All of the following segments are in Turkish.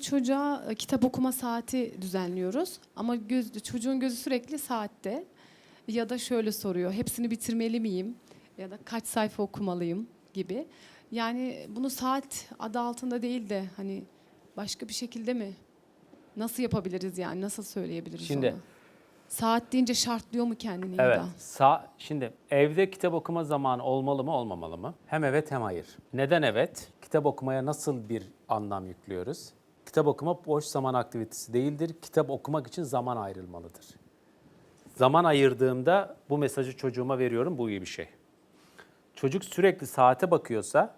çocuğa e, kitap okuma saati düzenliyoruz. Ama göz, çocuğun gözü sürekli saatte. Ya da şöyle soruyor, hepsini bitirmeli miyim? Ya da kaç sayfa okumalıyım gibi. Yani bunu saat adı altında değil de hani başka bir şekilde mi? Nasıl yapabiliriz yani? Nasıl söyleyebiliriz Şimdi- ona? Saat deyince şartlıyor mu kendini Evet. ya da? Sa şimdi evde kitap okuma zamanı olmalı mı olmamalı mı? Hem evet hem hayır. Neden evet? Kitap okumaya nasıl bir anlam yüklüyoruz? Kitap okuma boş zaman aktivitesi değildir. Kitap okumak için zaman ayrılmalıdır. Zaman ayırdığımda bu mesajı çocuğuma veriyorum. Bu iyi bir şey. Çocuk sürekli saate bakıyorsa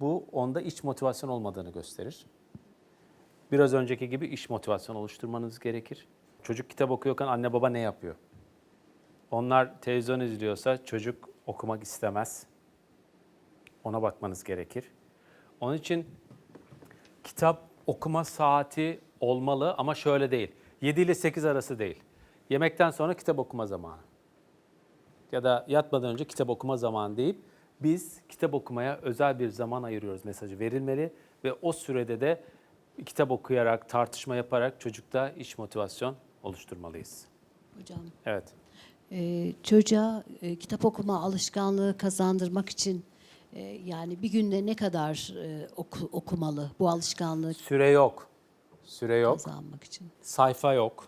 bu onda iç motivasyon olmadığını gösterir. Biraz önceki gibi iş motivasyonu oluşturmanız gerekir. Çocuk kitap okuyorken anne baba ne yapıyor? Onlar televizyon izliyorsa çocuk okumak istemez. Ona bakmanız gerekir. Onun için kitap okuma saati olmalı ama şöyle değil. 7 ile 8 arası değil. Yemekten sonra kitap okuma zamanı. Ya da yatmadan önce kitap okuma zamanı deyip biz kitap okumaya özel bir zaman ayırıyoruz mesajı verilmeli ve o sürede de kitap okuyarak, tartışma yaparak çocukta iç motivasyon oluşturmalıyız. Hocam, Evet. e, çocuğa e, kitap okuma alışkanlığı kazandırmak için yani bir günde ne kadar e, oku- okumalı bu alışkanlığı Süre yok. Süre yok. kazanmak için? Sayfa yok.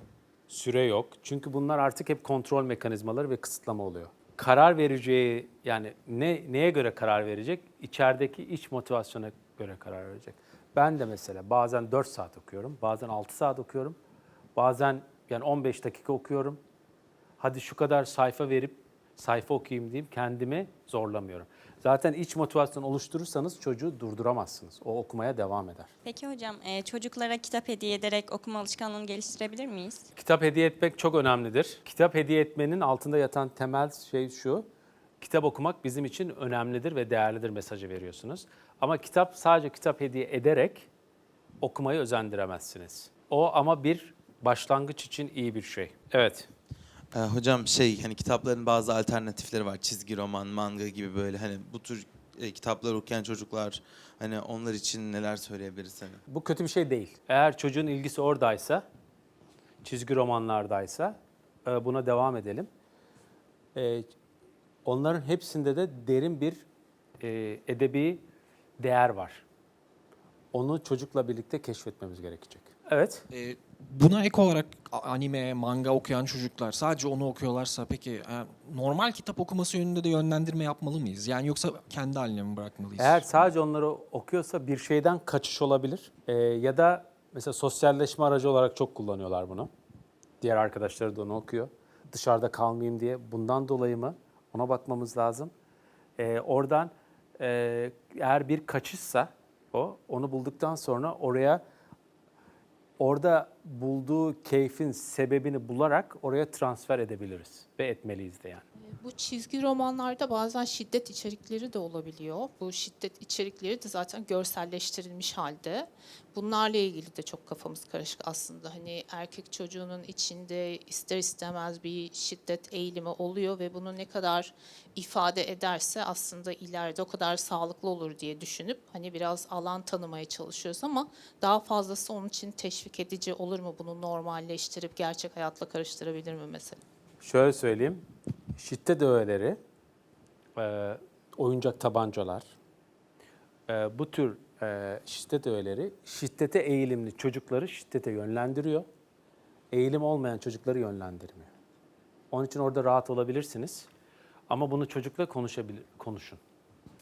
Süre yok. Çünkü bunlar artık hep kontrol mekanizmaları ve kısıtlama oluyor. Karar vereceği yani ne neye göre karar verecek? İçerideki iç motivasyona göre karar verecek. Ben de mesela bazen 4 saat okuyorum, bazen 6 saat okuyorum. Bazen yani 15 dakika okuyorum. Hadi şu kadar sayfa verip sayfa okuyayım diyeyim kendimi zorlamıyorum. Zaten iç motivasyon oluşturursanız çocuğu durduramazsınız. O okumaya devam eder. Peki hocam, e, çocuklara kitap hediye ederek okuma alışkanlığını geliştirebilir miyiz? Kitap hediye etmek çok önemlidir. Kitap hediye etmenin altında yatan temel şey şu. Kitap okumak bizim için önemlidir ve değerlidir mesajı veriyorsunuz. Ama kitap sadece kitap hediye ederek okumayı özendiremezsiniz. O ama bir başlangıç için iyi bir şey. Evet. Ee, hocam şey hani kitapların bazı alternatifleri var. Çizgi roman, manga gibi böyle hani bu tür e, kitaplar okuyan çocuklar hani onlar için neler söyleyebiliriz hani? Bu kötü bir şey değil. Eğer çocuğun ilgisi oradaysa, çizgi romanlardaysa e, buna devam edelim. E, Onların hepsinde de derin bir e, edebi değer var. Onu çocukla birlikte keşfetmemiz gerekecek. Evet. Ee, buna ek olarak anime, manga okuyan çocuklar sadece onu okuyorlarsa peki e, normal kitap okuması yönünde de yönlendirme yapmalı mıyız? Yani yoksa kendi haline mi bırakmalıyız? Eğer sadece onları okuyorsa bir şeyden kaçış olabilir. Ee, ya da mesela sosyalleşme aracı olarak çok kullanıyorlar bunu. Diğer arkadaşları da onu okuyor. Dışarıda kalmayayım diye. Bundan dolayı mı? Ona bakmamız lazım. Ee, oradan e, eğer bir kaçışsa o, onu bulduktan sonra oraya orada bulduğu keyfin sebebini bularak oraya transfer edebiliriz ve etmeliyiz de yani. Bu çizgi romanlarda bazen şiddet içerikleri de olabiliyor. Bu şiddet içerikleri de zaten görselleştirilmiş halde. Bunlarla ilgili de çok kafamız karışık aslında. Hani erkek çocuğunun içinde ister istemez bir şiddet eğilimi oluyor ve bunu ne kadar ifade ederse aslında ileride o kadar sağlıklı olur diye düşünüp hani biraz alan tanımaya çalışıyoruz ama daha fazlası onun için teşvik edici olur mu? Bunu normalleştirip gerçek hayatla karıştırabilir mi mesela? Şöyle söyleyeyim. Şiddet öğeleri, e, oyuncak tabancalar, e, bu tür e, şiddet öğeleri şiddete eğilimli çocukları şiddete yönlendiriyor. Eğilim olmayan çocukları yönlendirmiyor. Onun için orada rahat olabilirsiniz. Ama bunu çocukla konuşabilir, konuşun.